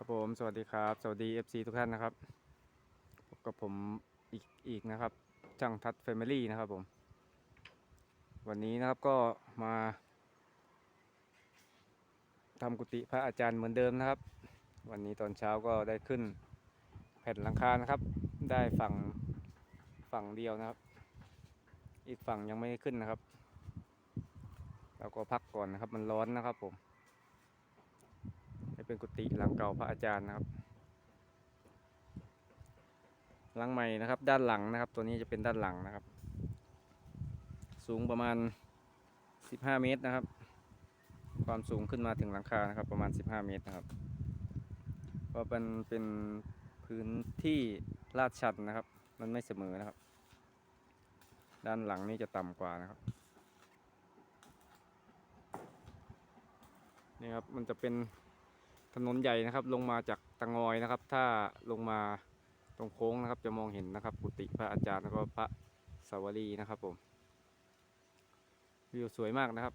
ครับผมสวัสดีครับ สวัสดี FC ทุกท่านนะครับพบกับผมอีกอีกนะครับช่างทัดแฟมิลี่นะครับผม วันนี้นะครับก็มาทำกุฏิพระอาจารย์เหมือนเดิมนะครับ วันนี้ตอนเช้าก็ได้ขึ้นแผ่นหลังคานะครับ ได้ฝั่งฝั่งเดียวนะครับ อีกฝั่งยังไม่ได้ขึ้นนะครับเราก็พักก่อนนะครับมันร้อนนะครับผม เป็นกุฏิหลังเก่าพระอาจารย์นะครับ หลังใหม่นะครับ ด้านหลังนะครับ ตัวนี้จะเป็นด้านหลังนะครับ สูงประมาณ 15 เมตรนะครับ ความสูงขึ้นมาถึงหลังคานะครับ ประมาณ 15 เมตรนะครับเพราะมันเป็นพื้นที่ลาดชันนะครับ มันไม่เสมอนะครับ ด้านหลังนี่จะต่ำกว่านะครับนี่ครับ มันจะเป็น นนใหญ่นะครับ ลงมาจากตะงอยนะครับ ถ้าลงมาตรงโค้งนะครับ จะมองเห็นนะครับกุฏิพระอาจารย์แล้วก็พระสาวรีนะครับผมวิวสวยมากนะครับ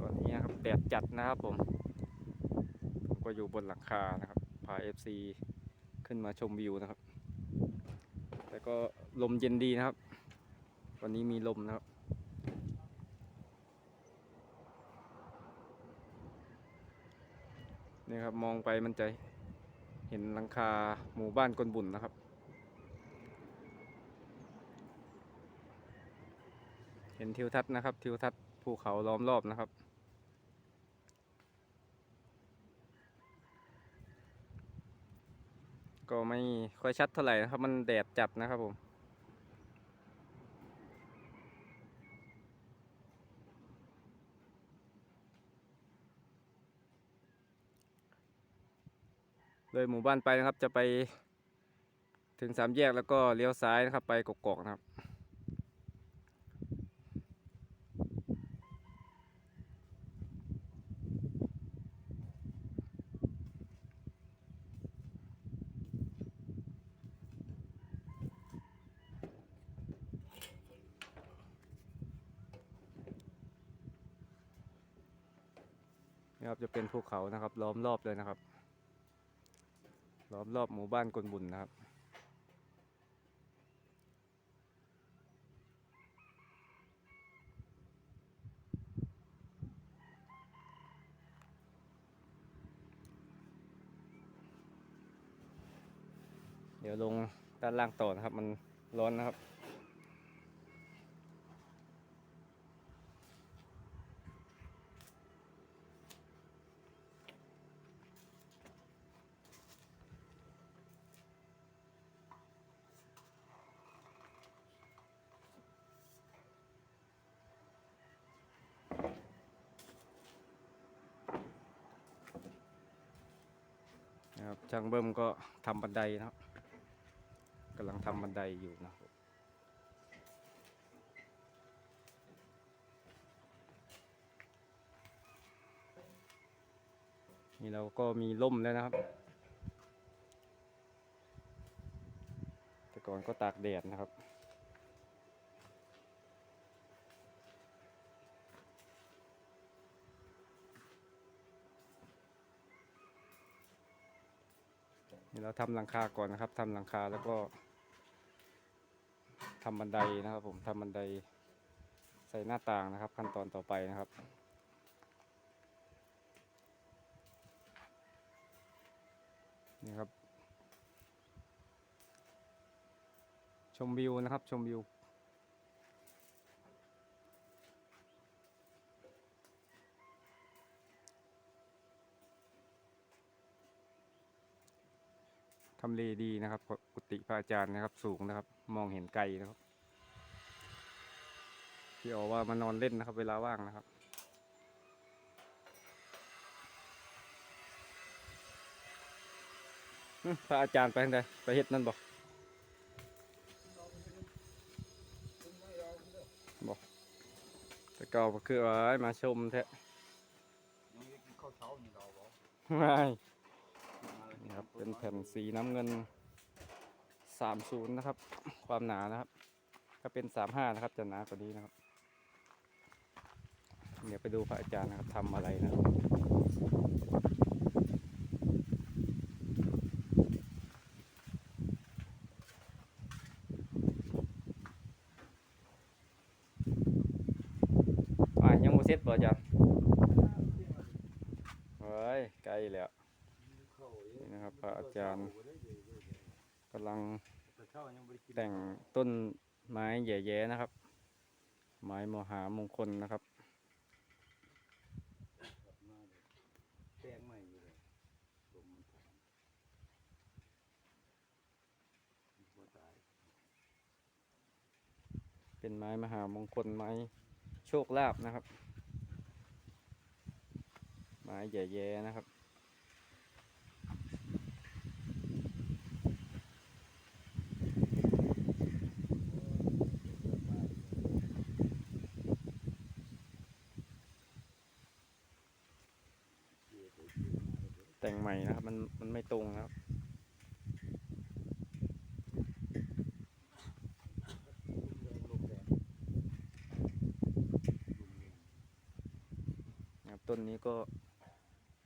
ตอนนี้นะครับแดดจัดนะครับผมผมก็อยู่บนหลังคานะครับพา FC ขึ้นมาชมวิวนะครับ แต่ก็ลมเย็นดีนะครับ วันนี้มีลมนะครับ นี่ครับมองไปมันจะเห็นหลังคาหมู่บ้านกลบุญนะครับ เห็นทิวทัศน์นะครับ ทิวทัศน์ภูเขาล้อมรอบนะครับ ก็ไม่ค่อยชัดเท่าไหร่นะครับ มันแดดจัดนะครับผม เลยหมู่บ้านไปนะครับ จะไปถึงสามแยกแล้วก็เลี้ยวซ้ายนะครับ ไปกกอกนะครับนี่ครับจะเป็นภูเขานะครับล้อมรอบเลยนะครับ ล้อมรอบหมู่บ้านกลบุญนะครับ เดี๋ยวลงด้านล่างต่อนะครับ มันร้อนนะครับ ครับช่างเบิ้มก็ทำบันไดนะครับกำลังทำบันไดอยู่นะครับนี่เราก็มีร่มแล้วนะครับ แต่ก่อนก็ตากแดดนะครับ เราทำหลังคาก่อนนะครับทำหลังคาแล้วก็ทำบันไดนะครับ ผมทำบันไดใส่หน้าต่างนะครับ ขั้นตอนต่อไปนะครับนี่ครับ ชมวิวนะครับ ชมวิวำเลดีนะครับ กุฏิพระอาจารย์นะครับ สูงนะครับ มองเห็นไกลนะครับ พี่ออว่ามานอนเล่นนะครับ เวลาว่างนะครับอื้อพระอาจารย์ไปทางใดไปเฮ็ดนั่นบอกบอกแต่เก่าก็คือว่าให้มาชมแท้ยังไม่ได้กินข้าว เป็นแผ่นสีน้ำเงิน 30 นะครับ ความหนานะครับ ถ้าเป็น 35 นะครับ จะหนากว่านี้นะครับ เดี๋ยวไปดูพระอาจารย์นะครับทำอะไรนะครับอะยังโมเสร็จป่ะอาจารย์เฮ้ยใกล้แล้ว รับพระอาจารย์กำลังแต่งต้นไม้แย่ๆนะครับ ไม้มหามงคลนะครับแปลงใหม่อยู่เลยลมมันถอนบ่ตาย เป็นไม้มหามงคลไม้โชคลาภนะครับ ไม้แย่ๆนะครับ แต่ งใหม่นะครับ มันมันไม่ตรงนะครับครับต้นนี้ก็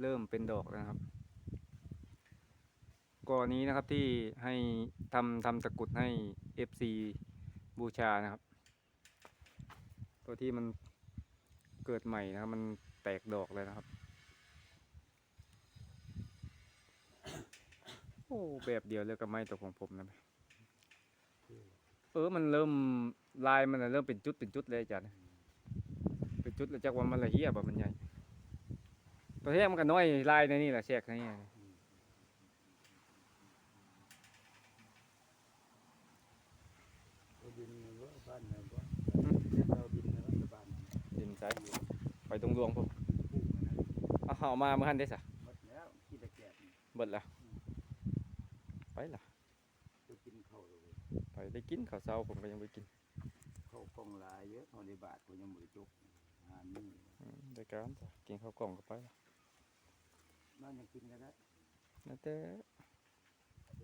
เริ่มเป็นดอกนะครับก่อนนี้นะครับที่ให้ทำทำตะกรุดให้ FC บูชานะครับ ตัวที่มันเกิดใหม่นะครับ มันแตกดอกเลยนะครับ โอ้แบบเดียวเลยกับไม้ตัวของผมนะเออมันเริ่มลายมันน่ะเริ่มเป็นจุดเป็นจุดเลยอาจารย์เป็นจุดแล้วจากว่ามันละเอียดแบบมันใหญ่ตัวแรกมันก็น้อยลายในนี่แหละแทรกในนี่เอาดินมาว่าบ้านเราบ่เรียกเราดินนะว่าบ้านเราดินใสไปตรงรวงผมปลูกนะเอาเอามาเมื่อหันได้สะหมดแล้วกินแต่แกบนี่ เบิด ละไปละจะกินข้าวเลยไปได้กินข้าวเช้าผมก็ยังไปกินข้าวกล้องหลายเยอะเอาในบาทก็ยังบ่ได้จุกหานนี่อืมได้การจ้ะกินข้าวกล่องก็ไปละนั่นยังกินกันได้นั่นแต่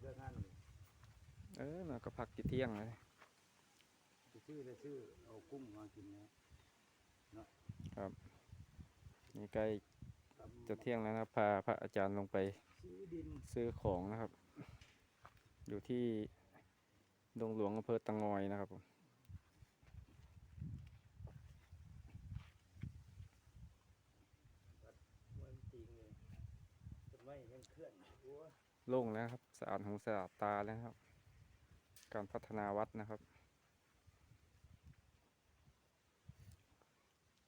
เรื่องงานเลยเออมันก็พักกี่เที่ยงเลยไปซื้อเลยซื้อเอากุ้งมากินนะนี่ใกล้ตำจะเที่ยงแล้วนะครับพาพระอาจารย์ลงไป ซื้อดินซื้อของนะครับ อยู่ที่ดงหลวงอำเภอตะงอยนะครับผมโล่งแล้วครับ สะอาดหูสะอาดตาแล้วครับ การพัฒนาวัดนะครับ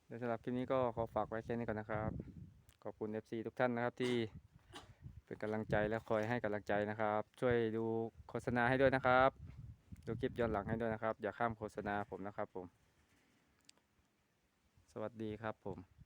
เดี๋ยวสำหรับคลิปนี้ก็ขอฝากไว้แค่นี้ก่อนนะครับ ขอบคุณ FC ทุกท่านนะครับที่ เป็นกำลังใจและคอยให้กำลังใจนะครับ ช่วยดูโฆษณาให้ด้วยนะครับ ดูคลิปย้อนหลังให้ด้วยนะครับ อย่าข้ามโฆษณาผมนะครับผม สวัสดีครับผม